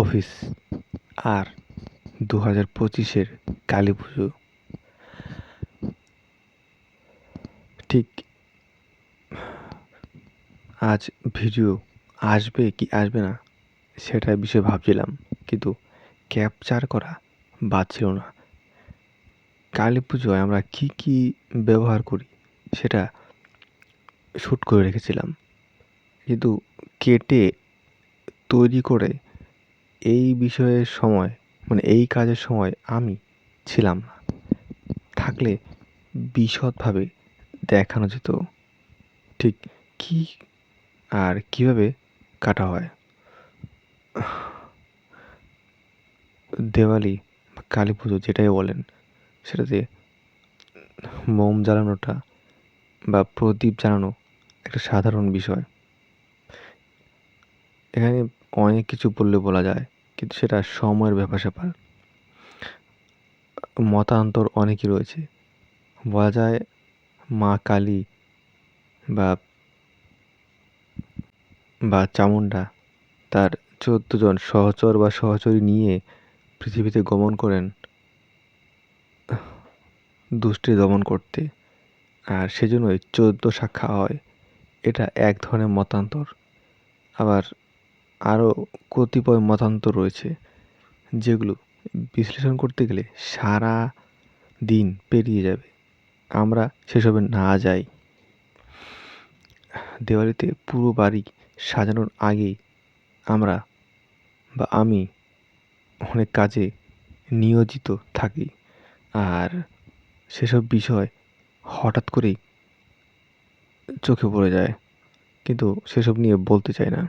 Office আর দু হাজার পঁচিশের কালী পুজো। ঠিক আজ ভিডিও আসবে কি আসবে না সেটার বিষয়ে ভাবছিলাম, কিন্তু ক্যাপচার করা বাদ ছিল না। কালী পুজোয় আমরা কী কী ব্যবহার করি সেটা শ্যুট করে রেখেছিলাম, কিন্তু কেটে তৈরি করে এই বিষয়ের সময় মানে এই কাজের সময় আমি ছিলাম না। থাকলে বিশদভাবে দেখানো যেত ঠিক কী আর কীভাবে কাটা হয়। দেওয়ালি বা কালী পুজো যেটাই বলেন, সেটাতে মোম জ্বালানোটা বা প্রদীপ জ্বালানো একটা সাধারণ বিষয়। এখানে অনেক কিছু বললে বলা যায়। কিন্তু সেটা সময়ের ব্যাপার স্যাপার। মতান্তর অনেকই রয়েছে। বলা যায়, মা কালী বা বা চামুণ্ডা তার চোদ্দ জন সহচর বা সহচরী নিয়ে পৃথিবীতে গমন করেন, দুষ্টি দমন করতে। আর সেজন্যই চোদ্দ শাখা হয়। এটা এক ধরনের মতান্তর। আবার আরও কতিপয় মতান্তর রয়েছে, যেগুলো বিশ্লেষণ করতে গেলে সারা দিন পেরিয়ে যাবে। আমরা সেসবে না যাই। দেওয়ালিতে পুরো বাড়ি সাজানোর আগেই আমরা বা আমি অনেক কাজে নিয়োজিত থাকি। আর সেসব বিষয় হঠাৎ করেই চোখে পড়ে যায়, কিন্তু সেসব নিয়ে বলতে চাই না।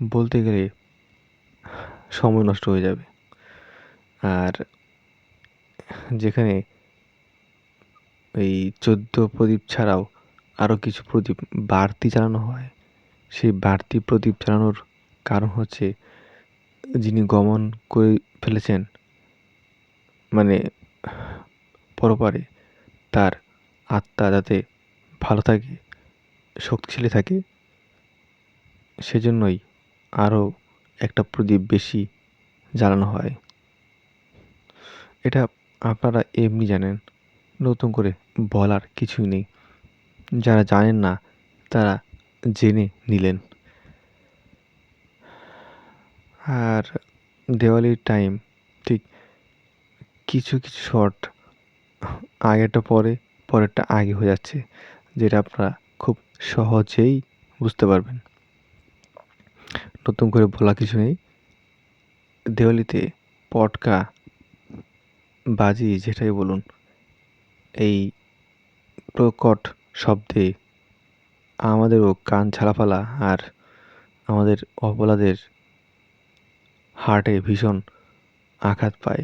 বলতে গেলে সময় নষ্ট হয়ে যাবে। আর যেখানে এই চোদ্দ প্রদীপ ছাড়াও আরও কিছু প্রদীপ বাড়তি চালানো হয়, সেই বাড়তি প্রদীপ চালানোর কারণ হচ্ছে যিনি গমন করে ফেলেছেন মানে পরপারে তার আত্মা যাতে ভালো থাকে, শক্তিশালী থাকে, সেজন্যই আরও একটা প্রদীপ বেশি জ্বালানো হয়। এটা আপনারা এমনি জানেন, নতুন করে বলার কিছুই নেই। যারা জানেন না, তারা জেনে নিলেন। আর দেওয়ালির টাইম, ঠিক কিছু কিছু শর্ট, আগেরটা পরে, পরেরটা আগে হয়ে যাচ্ছে, যেটা আপনারা খুব সহজেই বুঝতে পারবেন। নতুন করে বলা কিছু নেই। দেওয়ালিতে পটকা, বাজি যেটাই বলুন, এই প্রকট শব্দে আমাদেরও কান ছাড়াফালা আর আমাদের অবলাদের হার্টে ভীষণ আঘাত পায়।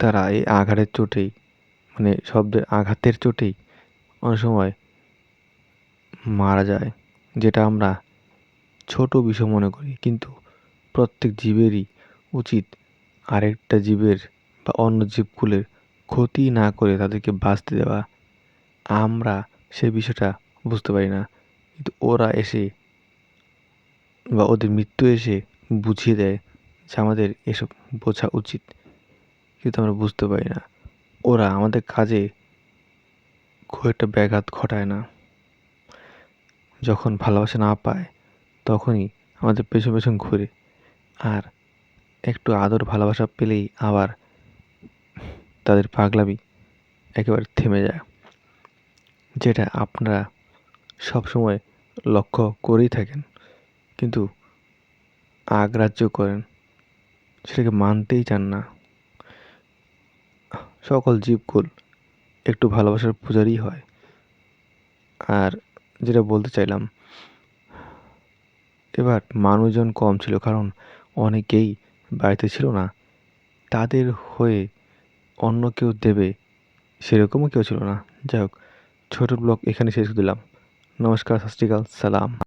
তারা এই আঘাতের চোটেই মানে শব্দের আঘাতের চোটেই অনেক সময় মারা যায়, যেটা আমরা ছোট বিষয় মনে করি, কিন্তু প্রত্যেক জীবেরই উচিত আরেকটা জীবের বা অন্য জীবকুলের ক্ষতি না করে তাদেরকে বাঁচতে দেওয়া। আমরা সে বিষয়টা বুঝতে পারি না, কিন্তু ওরা এসে বা ওদের মৃত্যু এসে বুঝিয়ে দেয় যে আমাদের এসব বোঝা উচিত, কিন্তু আমরা বুঝতে পারি না। ওরা আমাদের কাজে খুব একটা ব্যাঘাত ঘটায় না। যখন ভালোবাসা না পায় তখনই আমাদের পেছন পেছন ঘুরে। আর একটু আদর ভালোবাসা পেলেই আবার তাদের পাগলামি একেবারে থেমে যায়, যেটা আপনারা সবসময় লক্ষ্য করেই থাকেন, কিন্তু আগ্রাহ্য করেন, সেটাকে মানতেই চান না। সকল জীবকুল একটু ভালোবাসার পূজারই হয়। আর যেটা বলতে চাইলাম এবার মানুষজন কম ছিল কারণ অনেকেই বাড়িতে ছিল না। তাদের হয়ে অন্য কেউ দেবে সেরকমও কেউ ছিল না। যাই হোক, ছোটো ব্লগ এখানে শেষ দিলাম। নমস্কার শ্রী সালাম।